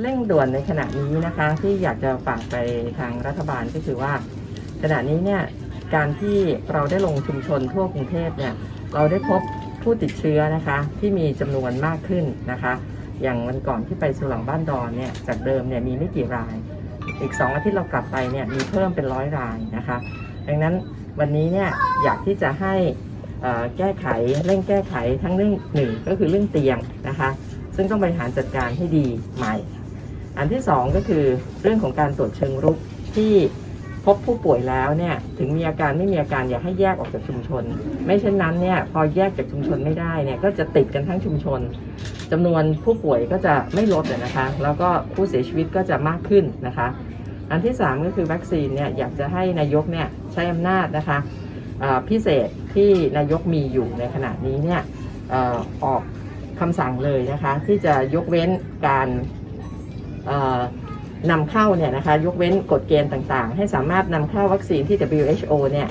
เร่งด่วนในขณะนี้นะคะที่อยากจะฝากไปทางรัฐบาลก็คือว่า ขณะนี้เนี่ยการที่เราได้ลงชุมชนทั่วกรุงเทพเนี่ยเราได้พบผู้ติดเชื้อนะคะที่มีจำนวนมากขึ้นนะคะ อย่างวันก่อนที่ไปสุหร่าบ้านดอนเนี่ยจากเดิมเนี่ยมีไม่กี่ราย อีก2อาทิตย์เรากลับไปเนี่ยมีเพิ่มเป็นร้อยรายนะคะ ดังนั้นวันนี้เนี่ยอยากที่จะให้แก้ไขเร่งแก้ไขทั้งเรื่องหนึ่งก็คือเรื่องเตียงนะคะ ซึ่งต้องบริหารจัดการให้ดีใหม่ อันที่สองก็คือเรื่องของการตรวจเชิงรุกที่พบผู้ป่วยแล้วเนี่ยถึงมีอาการไม่มีอาการอย่าให้แยกออกจากชุมชน ไม่เช่นนั้นเนี่ยพอแยกจากชุมชนไม่ได้เนี่ยก็จะติดกันทั้งชุมชนจำนวนผู้ป่วยก็จะไม่ลดเลยนะคะ แล้วก็ผู้เสียชีวิตก็จะมากขึ้นนะคะ อันที่สามก็คือวัคซีนเนี่ยอยากจะให้นายกเนี่ยใช้อำนาจนะคะพิเศษที่นายกมีอยู่ในขณะนี้เนี่ยออออก คำสั่งเลยนะคะที่จะยกเว้นการนำเข้าเนี่ยนะคะยกเว้นกฎเกณฑ์ต่างๆ ให้สามารถนำเข้าวัคซีนที่ WHO เนี่ย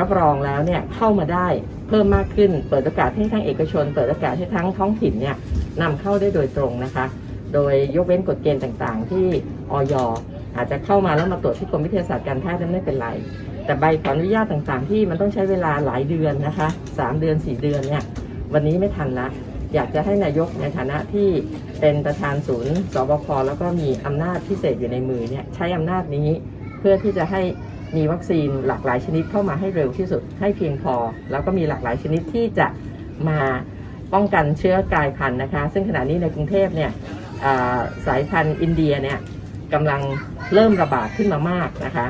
รับรองแล้วเนี่ยเข้ามาได้เพิ่มมากขึ้น เปิดโอกาสให้ทั้งเอกชน เปิดโอกาสให้ทั้งท้องถิ่นเนี่ยนำเข้าได้โดยตรงนะคะ โดยยกเว้นกฎเกณฑ์ต่างๆ ที่ออยอาจจะเข้ามาแล้วมาตรวจที่กรมวิทยาศาสตร์การแพทย์นั้นไม่เป็นไร แต่ใบขออนุญาตต่างๆ ที่มันต้องใช้เวลาหลายเดือนนะคะสามเดือนสี่เดือนเนี่ยวันนี้ไม่ทันละ อยากจะให้นายกในฐานะที่เป็นประธานศูนย์สบคแล้วก็มีอำนาจพิเศษอยู่ในมือเนี่ยใช้อำนาจนี้เพื่อที่จะให้มีวัคซีนหลากหลายชนิดเข้ามาให้เร็วที่สุดให้เพียงพอ แล้วก็มีหลากหลายชนิดที่จะมาป้องกันเชื้อกลายพันธุ์นะคะ ซึ่งขณะนี้ในกรุงเทพเนี่ยสายพันธุ์อินเดียเนี่ยกำลังเริ่มระบาดขึ้นมามากนะคะ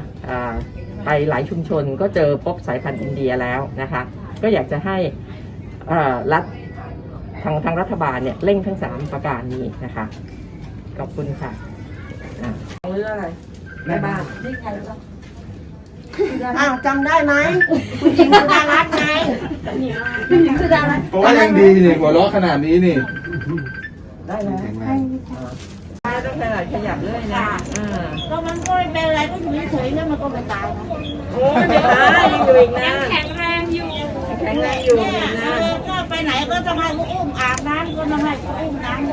ไปหลายชุมชนก็เจอพบสายพันธุ์อินเดียแล้วนะคะ ก็อยากจะให้รัฐ ทางทางรัฐบาลเนี่ยเร่งทั้งสามประการนี้นะคะขอบคุณค่ะอ่าเรื่องอะไรแม่บ้านอ้าวจำได้ไหมคุณหญิงสุดารัตน์ไงคุณหญิงสุดารัตน์เพราะว่ายังดีนี่หัวเราะขนาดนี้นี่ได้แล้วแข็งแรงป้าต้องขยับขยับเรื่อยนะอ่าก็มันก็ไม่เป็นอะไรก็อยู่เฉยๆแล้วมันก็ไม่ตายนะโอ้ยไม่ตายยังอยู่อีกนะ ก็ต้องให้เขาอุ้มน้ำ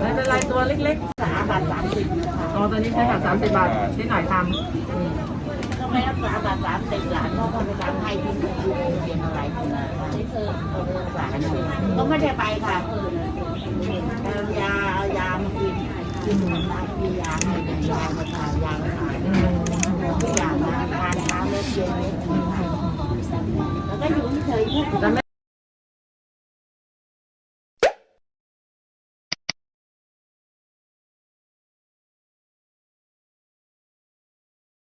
ไม่เป็นไรตัวเล็กสามบาทสามสิบๆอ๋อตอนนี้ใช้บัตรสามสิบบาทที่หน่อยทำอืมก็ไม่รักษาบาทสามสิบหลานเขาก็ไปทำให้ที่โรงเรียนอะไรที่เธอเอาเงินฝากก็ไม่ได้ไปค่ะเอายาเอายามากินกินมากินยาให้ยามาทานยามาทานอืมทุกอย่างมาทานเช้าเล็กเย็นแล้วก็อยู่เฉยๆ